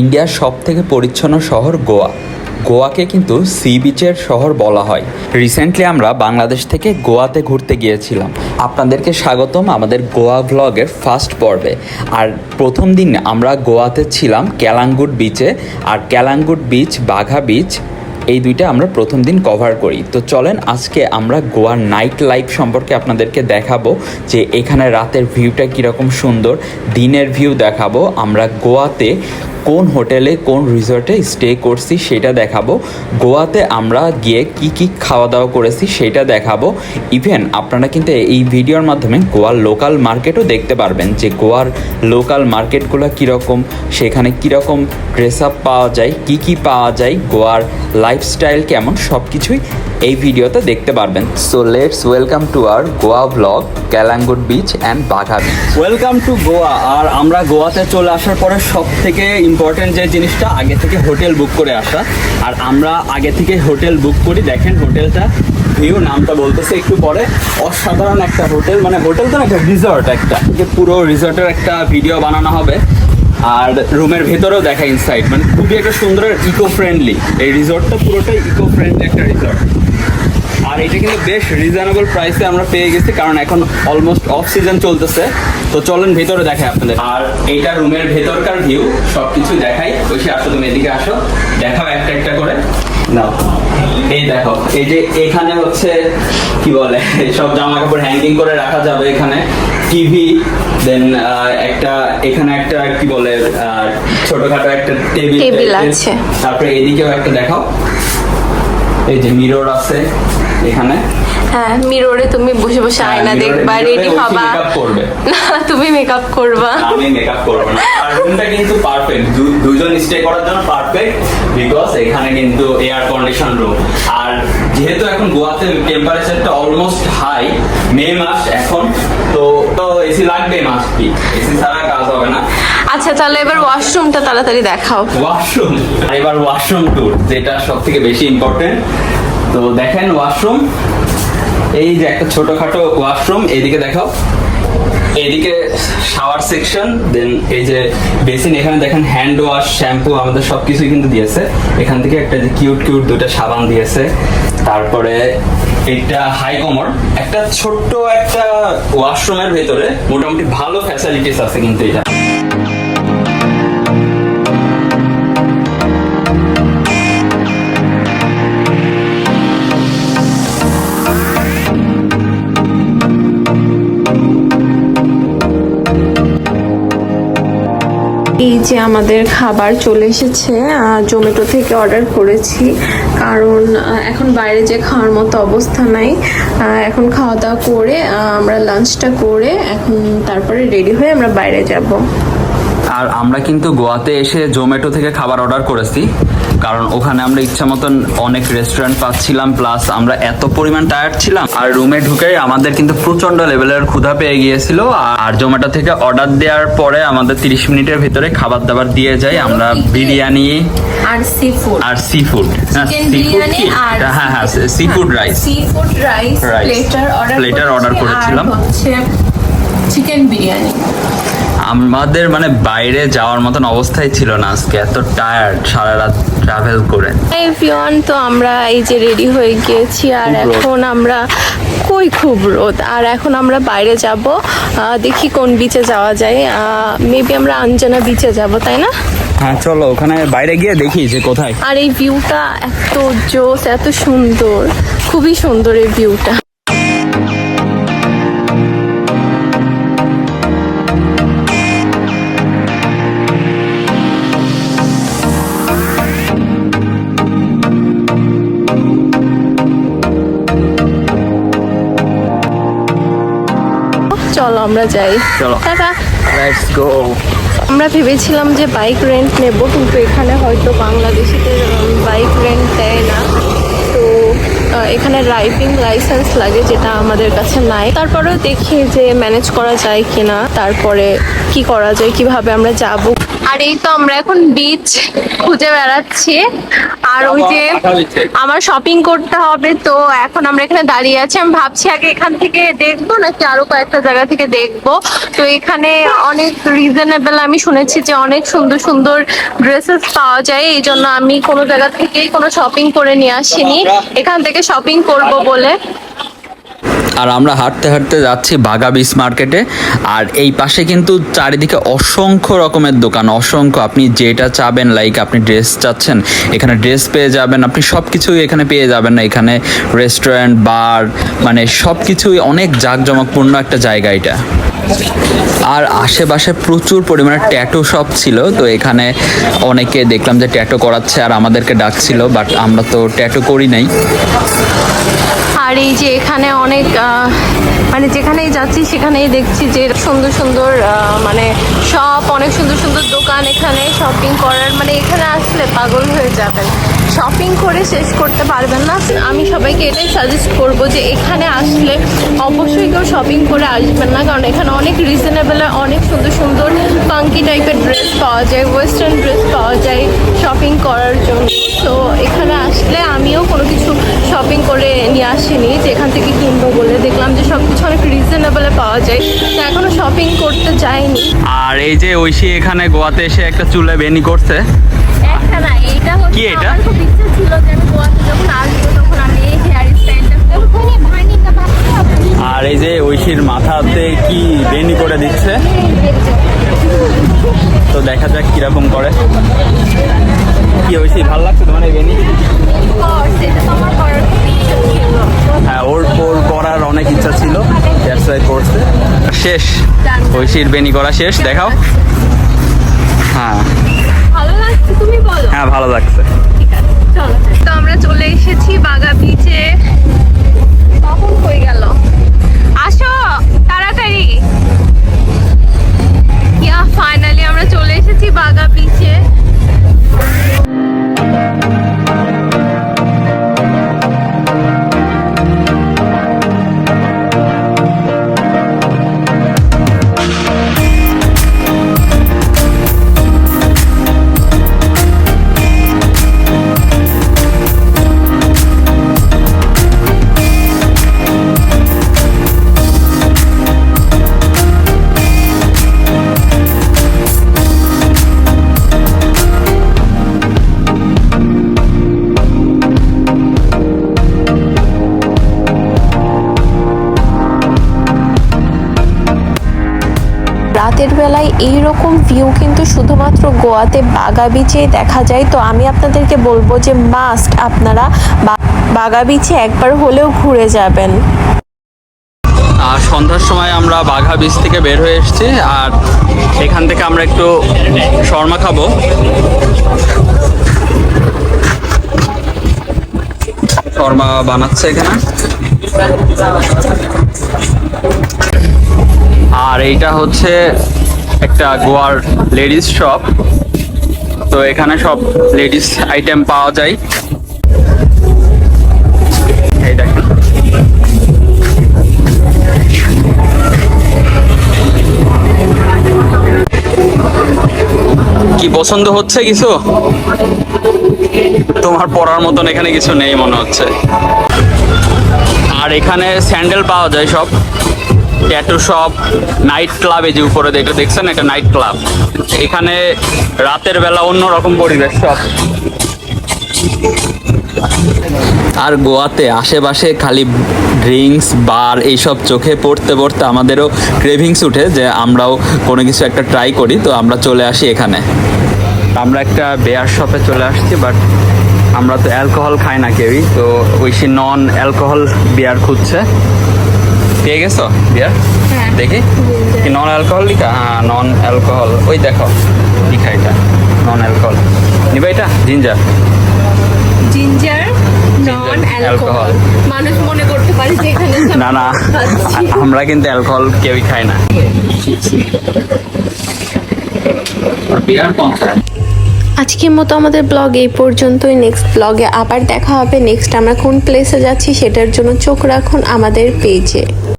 ইন্ডিয়ার সব থেকে পরিচ্ছন্ন শহর গোয়া। গোয়াকে কিন্তু সি বিচের শহর বলা হয়। রিসেন্টলি আমরা বাংলাদেশ থেকে গোয়াতে ঘুরতে গিয়েছিলাম। আপনাদেরকে স্বাগতম আমাদের গোয়া ভ্লগের ফার্স্ট পর্বে। আর প্রথম দিন আমরা গোয়াতে ছিলাম ক্যালাঙ্গুট বিচে আর ক্যালাঙ্গুট বিচ বাঘা বিচ এই দুইটা আমরা প্রথম দিন কভার করি। তো চলেন আজকে আমরা গোয়ার নাইট লাইফ সম্পর্কে আপনাদেরকে দেখাবো যে এখানে রাতের ভিউটা কীরকম সুন্দর। দিনের ভিউ দেখাবো। আমরা গোয়াতে কোন হোটেলে কোন রিসর্টে স্টে করছি সেটা দেখাবো। গোয়াতে আমরা গিয়ে কি কি খাওয়া দাওয়া করেছি সেটা দেখাবো। ইভেন আপনারা কিন্তু এই ভিডিওর মাধ্যমে গোয়ার লোকাল মার্কেটও দেখতে পারবেন যে গোয়ার লোকাল মার্কেটগুলো কীরকম, সেখানে কীরকম ড্রেস আপ পাওয়া যায়, কি কি পাওয়া যায়, গোয়ার লাইফস্টাইল কেমন সব কিছুই এই ভিডিওতে দেখতে পারবেন। So let's welcome to R Goa blog Calangute beach and Baga beach welcome to Goa আর আমরা গোয়াতে চলে আসার পরে সব থেকে ইম্পর্টেন্ট যে জিনিসটা, আগে থেকে হোটেল বুক করে আসা। আর আমরা আগে থেকে হোটেল বুক করি। দেখেন হোটেলটা ভিউ নামটা বলতেছে একটু পরে। অসাধারণ একটা হোটেল মানে হোটেল তো একটা রিসর্ট একটা। পুরো রিসর্টের একটা ভিডিও বানানো হবে। আর রুমের ভেতরেও দেখা ইনসাইড মানে খুবই একটা সুন্দর ইকো ফ্রেন্ডলি এই রিসর্টটা পুরোটাই ইকো ফ্রেন্ডলি একটা রিসর্ট আর এটা কিন্তু বেশ রিজনেবল প্রাইসে আমরা পেয়ে গেছি কারণ এখন অলমোস্ট অফ সিজন চলতেছে। তো চলেন ভেতরে দেখাই আপনাদের। আর এইটা রুমের ভেতরকার ভিউ সবকিছু দেখাই। ঐশী আসো তুমি এদিকে আসো দেখাও একটা একটা করে। নাও। এই দেখো এই যে এখানে হচ্ছে কি বলে সব জামা কাপড় হ্যাঙ্গিং করে রাখা যাবে এখানে। টিভি দেন একটা এখানে একটা কি বলে আহ, ছোটখাটো একটা টেবিল টেবিল আছে। তারপরে এদিকেও একটা দেখাও। এই যে মিরর আছে এখানে। হ্যাঁ মিররে তুমি বসে বসে হ্যাঁ, আয়না দেখবা রেডি হবা। করবে। না তুমি মেকআপ করবা। আমি মেকআপ করব না। আর রুমটা কিন্তু পারফেক্ট দুজন স্টে করার জন্য পারফেক্ট বিকজ এখানে কিন্তু এয়ার কন্ডিশন রুম আর যেহেতু এখন গোয়াতে টেম্পারেচারটা অলমোস্ট হাই মে মাস এখন তো তো এসি লাগবে মাসটি। এসি ছাড়া কাজ হবে না। আচ্ছা তাহলে এবার ওয়াশরুমটা তাড়াতাড়ি দেখাও। ওয়াশরুম এবার ওয়াশরুম ট্যুর যেটা সব থেকে বেশি ইম্পর্টেন্ট তো দেখেন ওয়াশরুম এই যে একটা ছোটখাটো ওয়াশরুম এইদিকে দেখাও। এইদিকে শাওয়ার সেকশন দেন এই যে বেসিন এখানে দেখেন হ্যান্ড ওয়াশ শ্যাম্পু আমাদের সব কিছুই কিন্তু দিয়েছে। এখান থেকে একটা যে কিউট কিউট দুটো সাবান দিয়েছে। তারপরে এটা হাই কমর একটা ছোট্ট একটা ওয়াশরুমের ভেতরে মোটামুটি ভালো ফ্যাসিলিটিস আছে কিন্তু এটা। এই যে আমাদের খাবার চলে এসেছে জোম্যাটো থেকে অর্ডার করেছি। কারণ এখন বাইরে যে খাওয়ার মতো অবস্থা নাই। এখন খাওয়া দাওয়া করে আমরা লাঞ্চটা করে এখন তারপরে রেডি হয়ে আমরা বাইরে যাব। আর আমরা কিন্তু গোয়াতে এসে জোম্যাটো থেকে খাবার অর্ডার করেছি। কারণ ওখানে আমরা ইচ্ছা মতন অনেক রেস্টুরেন্ট পাচ্ছিলাম প্লাস আমরা এত পরিমাণ টায়ার্ড ছিলাম। আর রুমে ঢুকে আমাদের কিন্তু প্রচণ্ড লেভেলের ক্ষুধা পেয়ে গিয়েছিল। আর জোম্যাটো থেকে অর্ডার দেওয়ার পরে আমাদের তিরিশ মিনিটের ভিতরে খাবার দাবার দিয়ে যায়। আমরা বিরিয়ানি আর সি ফুড আর সি ফুড চিকেন বিরিয়ানি হ্যাঁ হ্যাঁ sea food rice sea food rice platter order করেছিলাম। চিকেন বিরিয়ানি। আমাদের মানে বাইরে যাওয়ার মতন অবস্থাই ছিল না আজকে এত টায়ার্ড সারা রাত ট্রাভেল করে। এভরিওয়ান তো আমরা এই যে রেডি হয়ে গিয়েছি আর এখন আমরা কই খুব রোদ? আর এখন আমরা বাইরে যাব দেখি কোন বিচে যাওয়া যায়। মেবি আমরা আঞ্জনা বিচে যাব তাই না? হ্যাঁ চলো ওখানে বাইরে গিয়ে দেখি যে কোথায়। আর এই ভিউটা এত জোস এত সুন্দর। খুবই সুন্দর এই ভিউটা আমরা যাই। চলো। টাটা। লেটস গো আমরা ভেবেছিলাম যে বাইক রেন্ট নেব কিন্তু এখানে হয়তো বাংলাদেশিতে বাইক রেন্ট দেয় না। এখানে ড্রাইভিং লাইসেন্স লাগে যেটা আমাদের কাছে নাই। তারপরেও দেখি যে ম্যানেজ করা যায় কিনা তারপরে কি করা যায় কীভাবে আমরা যাব। আর এই তো আমরা এখন বিচ খুঁজে বেড়াচ্ছি। আর ওই যে আমার শপিং করতে হবে তো এখন আমরা এখানে দাঁড়িয়ে আছি। আমি ভাবছি আগে এখান থেকে দেখব নাকি আরও কয়েকটা জায়গা থেকে দেখব। তো এখানে অনেক রিজনেবল আমি শুনেছি যে অনেক সুন্দর সুন্দর ড্রেসেস পাওয়া যায়। এই জন্য আমি কোনো জায়গা থেকেই কোনো শপিং করে নিয়ে আসিনি। এখান থেকে শপিং করব বলে। আর আমরা হাঁটতে হাঁটতে যাচ্ছি বাগা বিচ মার্কেটে আর এই পাশে কিন্তু চারিদিকে অসংখ্য রকমের দোকান, অসংখ্য। আপনি যেটা চাবেন লাইক আপনি ড্রেস চাচ্ছেন, এখানে ড্রেস পেয়ে যাবেন। আপনি সব কিছুই এখানে পেয়ে যাবেন না। এখানে রেস্টুরেন্ট বার মানে সব কিছুই অনেক জাঁকজমকপূর্ণ একটা জায়গা এটা। আর আশেপাশে প্রচুর পরিমাণে ট্যাটু শপ ছিল, তো এখানে অনেকে দেখলাম যে ট্যাটু করাচ্ছে আর আমাদেরকে ডাকছিল বাট আমরা তো ট্যাটু করি নাই। আর এই যে এখানে অনেক মানে যেখানেই যাচ্ছি সেখানেই দেখছি যে সুন্দর সুন্দর মানে শপ অনেক সুন্দর সুন্দর দোকান এখানে শপিং করার মানে এখানে আসলে পাগল হয়ে যাবেন। শপিং করে শেষ করতে পারবেন না। আমি সবাইকে এটাই সাজেস্ট করব যে এখানে আসলে অবশ্যই কেউ শপিং করে আসবেন না, কারণ এখানে অনেক রিজনেবল অনেক সুন্দর সুন্দর পাঙ্কি টাইপের ড্রেস পাওয়া যায় ওয়েস্টার্ন ড্রেস পাওয়া যায় শপিং করার জন্য। তো এখানে আসলে আমিও কোনো কিছু শপিং করে নিয়ে আসিনি যে এখান থেকে কিনবো বলে। দেখলাম যে সব কিছু অনেক রিজনেবলে পাওয়া যায়। তো এখনও শপিং করতে যাইনি। আর এই যে ঐশী এখানে গোয়াতে এসে একটা চুলে বেনি করছে। এইটা হচ্ছে কি এটা? আমার খুব ইচ্ছে ছিল যে আমি গোয়াতে যখন আসব শেষ। ঐশীর বেনি করা শেষ দেখাও। হ্যাঁ। ভালো লাগছে তুমি বলো। হ্যাঁ ভালো লাগছে। চলো। তো আমরা চলে এসেছি বাগা বিচে এই রকম ভিউ কিন্তু শুধুমাত্র গোয়াতে বাগা বিচেই দেখা যায়। তো আমি আপনাদেরকে বলব যে মাস্ট আপনারা বাগা বিচে একবার হলেও ঘুরে যাবেন। আর সন্ধ্যার সময় আমরা বাঘা বীজ থেকে বের হয়ে এসেছি আর এখান থেকে আমরা একটু শর্মা খাব। শর্মা বানাচ্ছে এখানে। আর এইটা হচ্ছে একটা গোয়ার লেডিস শপ। তো এখানে সব লেডিস আইটেম পাওয়া যায়। কি পছন্দ হচ্ছে কিছু? তোমার পড়ার মতন এখানে কিছু নেই মনে হচ্ছে। আর এখানে স্যান্ডেল পাওয়া যায় সব। ট্যাটু শপ নাইট ক্লাবে যে উপরে দেখে দেখছেন একটা নাইট ক্লাব এখানে রাতের বেলা অন্য রকম পরিবেশ সব। আর গোয়াতে আশেপাশে খালি ড্রিঙ্কস বার এইসব চোখে পড়তে পড়তে আমাদেরও ক্রেভিংস উঠে যে আমরাও কোনো কিছু একটা ট্রাই করি তো আমরা চলে আসি এখানে। আমরা একটা বেয়ার শপে চলে আসছি বাট আমরা তো অ্যালকোহল খাই না কেউই তো ওই সে নন অ্যালকোহল বিয়ার খুঁজছে। পেয়ে গেছো? বিয়ার দেখি। কি নন অ্যালকোহল লিখা? হ্যাঁ নন অ্যালকোহল ওই দেখো লিখা এটা নন অ্যালকোহল নিবা এটা? জিঞ্জার জিঞ্জার নন অ্যালকোহল মানুষ মনে করতে পারে যে এখানে না না আমরা কিন্তু অ্যালকোহল কেউই খাই না। বিয়ার আজকের মতো আমাদের ব্লগ এই পর্যন্তই। নেক্সট ব্লগে আবার দেখা হবে। নেক্সট আমরা কোন প্লেসে যাচ্ছি সেটার জন্য চোখ রাখুন আমাদের পেজে